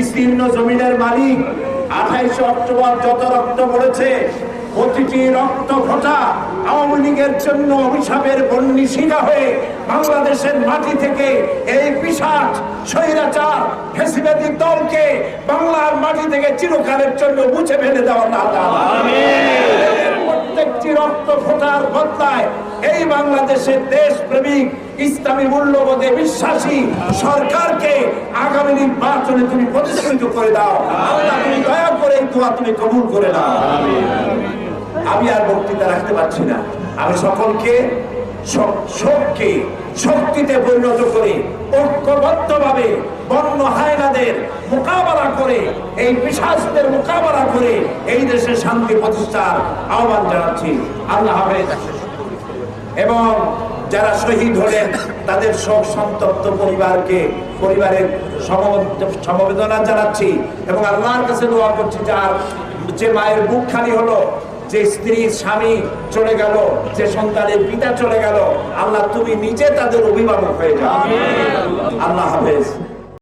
বিস্তীর্ণ জমিনের মালিক আঠাইশে অক্টোবর যত রক্ত পড়েছে প্রতিটি রক্ত ফোটা আওয়ামী লীগের জন্য অভিশাপের বন্যি শিকা হয়ে বাংলাদেশের মাটি থেকে এই পিসাচ স্বৈরাচার ফেসিবাদী দলকে বাংলার মাটি থেকে চিরকালের জন্য মুছে ফেলে দেওয়া না প্রত্যেকটি রক্ত ফোটার বদলায় এই বাংলাদেশের দেশ প্রেমিক ইসলামী মূল্যবোধে বিশ্বাসী সরকারকে আগামী নির্বাচনে তুমি প্রতিষ্ঠিত করে দাও। তুমি দয়া করে দোয়া তুমি কবুল করে দাও আমি আর বক্তৃতা রাখতে পারছি না। আমি সকলকে শোককে শক্তিতে পরিণত করে, ঐক্যবদ্ধভাবে বন্য হায়নাদের মোকাবেলা করে, এই পিসাসদের মোকাবেলা করে এই দেশে শান্তি প্রতিষ্ঠার আহ্বান জানাচ্ছি। আল্লাহ হাফেজ। এবং যারা শহীদ হলেন তাদের শোক সন্তপ্ত পরিবারকে পরিবারের সমবেদনা জানাচ্ছি এবং আল্লাহর কাছে দোয়া করছি যার যে মায়ের বুক খালি হলো যে স্ত্রী স্বামী চলে গেল যে সন্তানের পিতা চলে গেল আল্লাহ তুমি নিজে তাদের অভিভাবক হয়ে যাও। আল্লাহ হাফেজ।